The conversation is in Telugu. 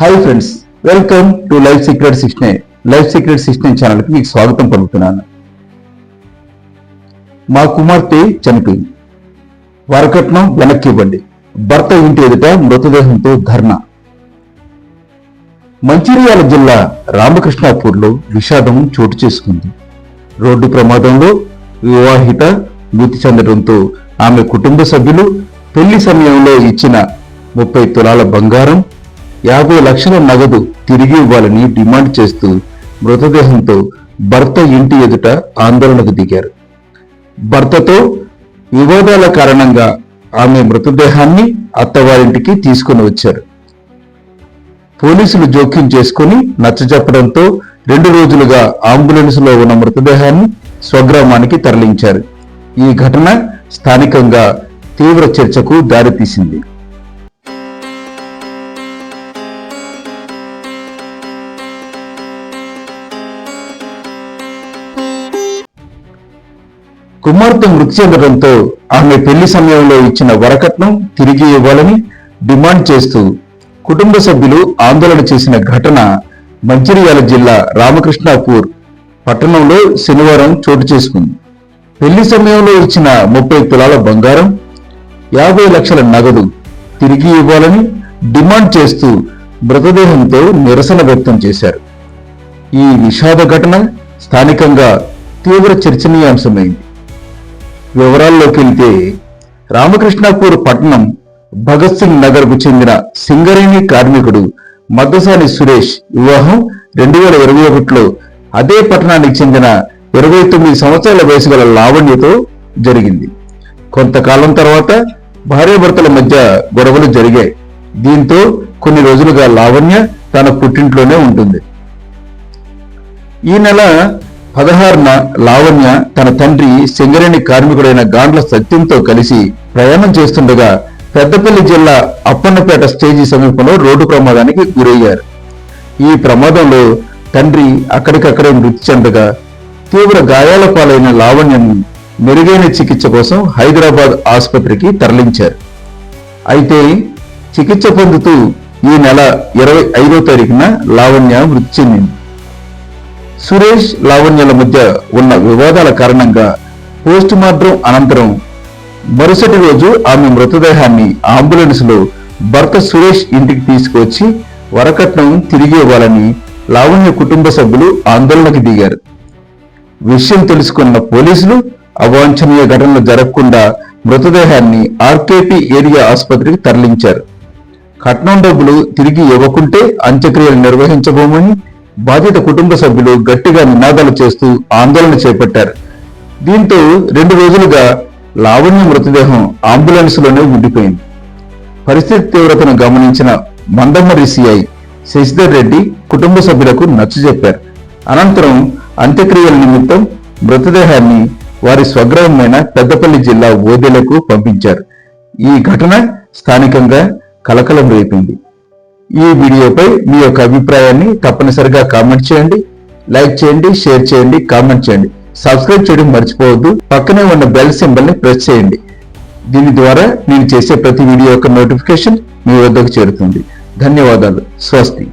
Hi friends welcome to life secret sixteen life secret sixteen ఛానల్కి మీకు స్వాగతం పలుకుతున్నాను. మా కుమార్తె చనిపోయింది. వరకట్నం వెనక్కి ఇవ్వండి. భర్త ఇంటి ఎదుట మృతదేహంతో ధర్నా. మంచిర్యాల జిల్లా రామకృష్ణాపూర్లో విషాదం చోటు చేసుకుంది. రోడ్డు ప్రమాదంలో వివాహిత మృతి చెందడంతో ఆమె కుటుంబ సభ్యులు పెళ్ళి సమయంలో ఇచ్చిన ముప్పై తులాల బంగారం యాభై లక్షల నగదు తిరిగి ఇవ్వాలని డిమాండ్ చేస్తూ మృతదేహంతో భర్త ఇంటి ఎదుట ఆందోళనకు దిగారు. భర్తతో వివాదాల కారణంగా ఆమె మృతదేహాన్ని అత్తవారింటికి తీసుకుని వచ్చారు. పోలీసులు జోక్యం చేసుకుని నచ్చజెప్పడంతో రెండు రోజులుగా అంబులెన్స్లో ఉన్న మృతదేహాన్ని స్వగ్రామానికి తరలించారు. ఈ ఘటన స్థానికంగా తీవ్ర చర్చకు దారితీసింది. కుమార్తె మృతి చెందడంతో ఆమె పెళ్ళి సమయంలో ఇచ్చిన వరకట్నం తిరిగి ఇవ్వాలని డిమాండ్ చేస్తూ కుటుంబ సభ్యులు ఆందోళన చేసిన ఘటన మంచిర్యాల జిల్లా రామకృష్ణాపూర్ పట్టణంలో శనివారం చోటు చేసుకుంది. పెళ్ళి సమయంలో ఇచ్చిన ముప్పై తులాల బంగారం యాభై లక్షల నగదు తిరిగి ఇవ్వాలని డిమాండ్ చేస్తూ మృతదేహంతో నిరసన వ్యక్తం చేశారు. ఈ విషాద ఘటన స్థానికంగా తీవ్ర చర్చనీయాంశమైంది. వివరాల్లోకి వెళ్తే రామకృష్ణాపూర్ పట్టణం భగత్ సింగ్ నగర్కు చెందిన సింగరేణి కార్మికుడు మద్దసాని సురేష్ వివాహం రెండు వేల ఇరవై ఒకటిలో అదే పట్టణానికి చెందిన ఇరవై తొమ్మిది సంవత్సరాల వయసు గల లావణ్యతో జరిగింది. కొంతకాలం తర్వాత భార్యాభర్తల మధ్య గొడవలు జరిగాయి. దీంతో కొన్ని రోజులుగా లావణ్య తన పుట్టింట్లోనే ఉంటుంది. ఈ నెల పదహారున లావణ్య తన తండ్రి సింగరేణి కార్మికుడైన గాండ్ల సత్యంతో కలిసి ప్రయాణం చేస్తుండగా పెద్దపల్లి జిల్లా అప్పన్నపేట స్టేజీ సమీపంలో రోడ్డు ప్రమాదానికి గురయ్యారు. ఈ ప్రమాదంలో తండ్రి అక్కడికక్కడే మృతి చెందగా తీవ్ర గాయాల పాలైన లావణ్యను మెరుగైన చికిత్స కోసం హైదరాబాద్ ఆసుపత్రికి తరలించారు. అయితే చికిత్స పొందుతూ ఈ నెల ఇరవై ఐదో తారీఖున లావణ్య మృతి చెందింది. సురేష్ లావణ్యల మధ్య ఉన్న వివాదాల కారణంగా పోస్ట్ మార్టం అనంతరం మరుసటి రోజు ఆమె మృతదేహాన్ని అంబులెన్స్లో భర్త సురేష్ ఇంటికి తీసుకువచ్చి వరకట్నం తిరిగి ఇవ్వాలని లావణ్య కుటుంబ సభ్యులు ఆందోళనకు దిగారు. విషయం తెలుసుకున్న పోలీసులు అవాంఛనీయ ఘటనలు జరగకుండా మృతదేహాన్ని ఆర్కేపీ ఏరియా ఆసుపత్రికి తరలించారు. కట్నం డబ్బులు తిరిగి ఇవ్వకుంటే అంత్యక్రియలు నిర్వహించబోమని బాధిత కుటుంబ సభ్యులు గట్టిగా నినాదాలు చేస్తూ ఆందోళన చేపట్టారు. దీంతో రెండు రోజులుగా లావణ్య మృతదేహం అంబులెన్స్లోనే ఉండిపోయింది. పరిస్థితి తీవ్రతను గమనించిన మందమ్మరి సిఐ శశిధర్ రెడ్డి కుటుంబ సభ్యులకు నచ్చజెప్పారు అనంతరం అంత్యక్రియల నిమిత్తం మృతదేహాన్ని వారి స్వగ్రామమైన పెద్దపల్లి జిల్లా ఓదెలకు పంపించారు. ఈ ఘటన స్థానికంగా కలకలం రేపింది. ఈ వీడియోపై మీ యొక్క అభిప్రాయాన్ని తప్పనిసరిగా కామెంట్ చేయండి లైక్ చేయండి షేర్ చేయండి కామెంట్ చేయండి. సబ్స్క్రైబ్ చేయడం మర్చిపోవద్దు. పక్కనే ఉన్న బెల్ సింబల్ని ప్రెస్ చేయండి. దీని ద్వారా నేను చేసే ప్రతి వీడియో యొక్క నోటిఫికేషన్ మీ వద్దకు చేరుతుంది. ధన్యవాదాలు. స్వస్తి.